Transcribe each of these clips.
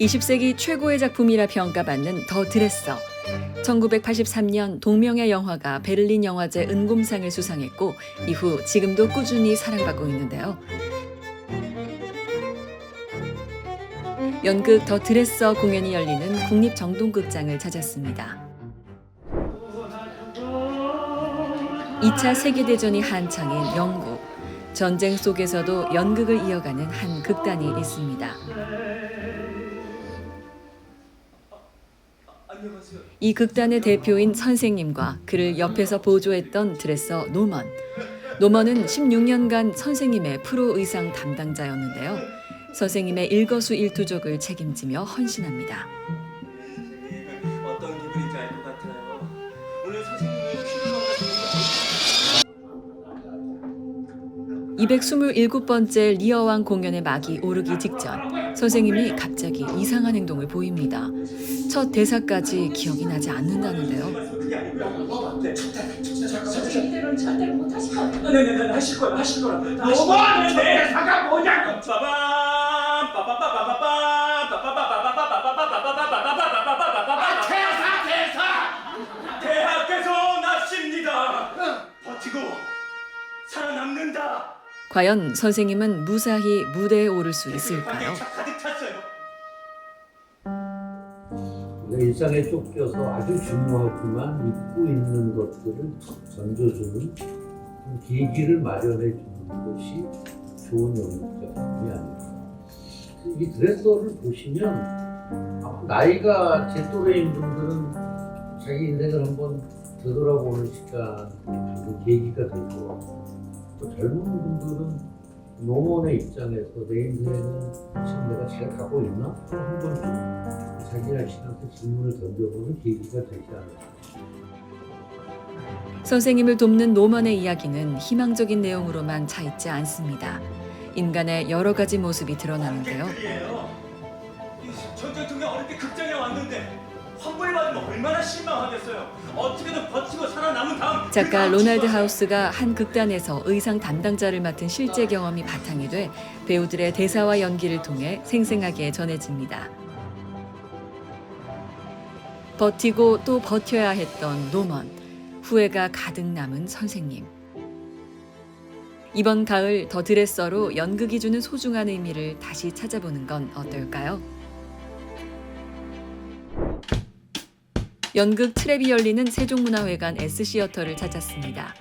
20세기 최고의 작품이라 평가받는 더 드레서. 1983년 동명의 영화가 베를린 영화제 은곰상을 수상했고 이후 지금도 꾸준히 사랑받고 있는데요. 연극 더 드레서 공연이 열리는 국립정동극장을 찾았습니다. 2차 세계대전이 한창인 영국. 전쟁 속에서도 연극을 이어가는 한 극단이 있습니다. 이 극단의 대표인 선생님과 그를 옆에서 보조했던 드레서 노먼. 노먼은 16년간 선생님의 프로 의상 담당자였는데요. 선생님의 일거수일투족을 책임지며 헌신합니다. 227번째 리어왕 공연의 막이 오르기 직전 선생님이 갑자기 이상한 행동을 보입니다. 첫 대사까지 기억이 나지 않는다는데요. 절대로 절대로 못 하실 버티고 빠밤 빠빠빠빠빠밤 과연 선생님은 무사히 무대에 오를 수 있을까요? 일상에 쫓겨서 아주 중요하지만 잊고 있는 것들을 던져주는 계기를 마련해 주는 것이 좋은 연극 작품이 아닐까. 이 드레서를 보시면 나이가 제 또래인 분들은 자기 인생을 한번 되돌아보는 시간, 그 계기가 될 것 같고 또 젊은 분들은 노원의 입장에서 내 인생은 지금 내가 잘 가고 있나? 한 번쯤 자기 자신한테 질문을 던져보는 계기가 되지 않을까. 선생님을 돕는 노먼의 이야기는 희망적인 내용으로만 차 있지 않습니다. 인간의 여러 가지 모습이 드러나는데요. 이 전쟁통에 어렵게 극장에 왔는데 환불 받으면 얼마나 실망하겠어요. 어떻게든 버티고 살아남은 다음 작가 그 로날드 하우스가 한 극단에서 의상 담당자를 맡은 실제 경험이 바탕이 돼 배우들의 대사와 연기를 통해 생생하게 전해집니다. 버티고 또 버텨야 했던 노먼, 후회가 가득 남은 선생님. 이번 가을 더 드레서로 연극이 주는 소중한 의미를 다시 찾아보는 건 어떨까요? 연극 트랩이 열리는 세종문화회관 S시어터를 찾았습니다.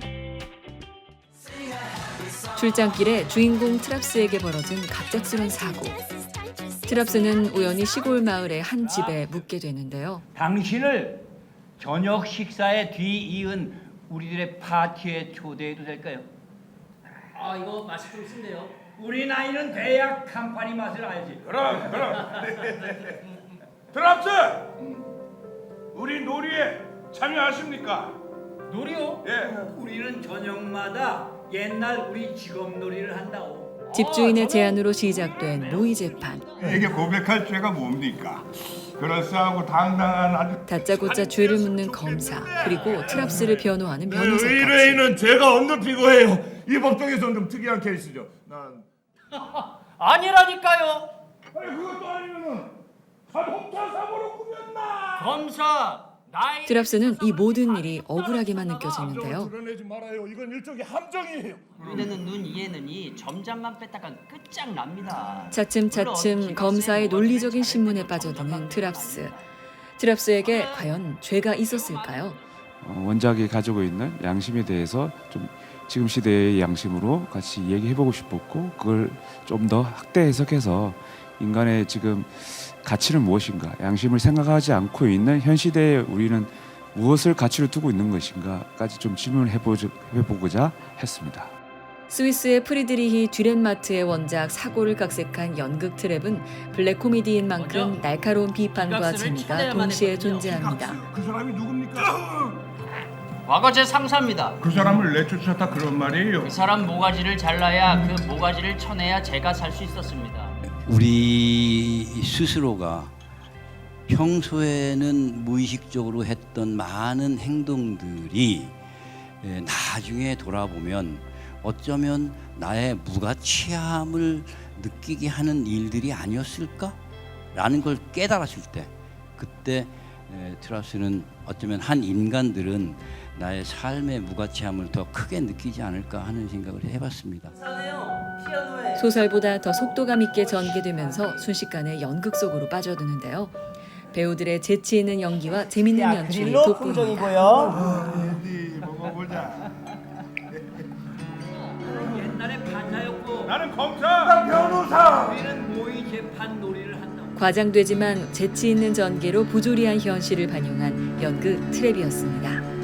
출장길에 주인공 트랍스에게 벌어진 갑작스런 사고. 트랍스는 우연히 시골 마을의 한 집에 묵게 되는데요. 당신을 저녁 식사에 뒤이은 우리들의 파티에 초대해도 될까요? 아 이거 맛이 좀 쓴데요. 우리 나이는 대학 캄파니 맛을 알지. 그럼 그럼 드랍스 우리 놀이에 참여하십니까? 놀이요? 예 우리는 저녁마다 옛날 우리 직업놀이를 한다고. 집주인의 제안으로 시작된 모의 재판. 이게 고백할 죄가 뭡니까? 그럴싸하고 당당한 아주 다짜고짜 죄를 묻는 검사 그리고 트랍스를 변호하는 변호사까지. 의뢰인은 죄가 없는 피고예요. 이 법정에서는 좀 특이한 케이스죠. 난 아니라니까요. 아니 그것도 아니면은 자동차 사고로 꾸몄나? 검사 나이. 트랍스는 이 모든 일이 억울하게만 느껴지는데요. 드러내지 말아요. 이건 일종의 함정이에요. 눈에는 눈, 이에는 이, 점장만 뺐다가 끝장납니다. 차츰차츰 검사의 논리적인 신문에 빠져드는 트랍스. 트랍스에게 과연 죄가 있었을까요? 어, 원작이 가지고 있는 양심에 대해서 좀 지금 시대의 양심으로 같이 얘기해보고 싶었고 그걸 좀 더 확대 해석해서 인간의 지금 가치는 무엇인가 양심을 생각하지 않고 있는 현 시대에 우리는 무엇을 가치로 두고 있는 것인가까지 좀 질문을 해보자, 해보고자 했습니다. 스위스의 프리드리히 듀렌마트의 원작 사고를 각색한 연극 트랩은 블랙 코미디인 만큼 날카로운 비판과 재미가 동시에. 존재합니다. 그 사람이 누굽니까? 과거 제 상사입니다. 그 사람을 내쫓았다 그런 말이에요. 그 사람 모가지를 잘라야 그 모가지를 쳐내야 제가 살 수 있었습니다. 우리 스스로가 평소에는 무의식적으로 했던 많은 행동들이 에, 나중에 돌아보면 어쩌면 나의 무가치함을 느끼게 하는 일들이 아니었을까? 있다라는 걸 깨달았을 때 그때 에, 트라우스는 어쩌면 한 인간들은 나의 삶의 무가치함을 더 크게 느끼지 않을까 하는 생각을 해봤습니다. 소설보다 더 속도감 있게 전개되면서 순식간에 연극 속으로 빠져드는데요. 배우들의 재치 있는 연기와 재밌는 연출이 돋보입니다. 옛날에 판사였고 나는 검사, 변호사. 우리는 모의 재판 놀이를 한다고. 과장되지만 재치 있는 전개로 부조리한 현실을 반영한 연극 트랩이었습니다.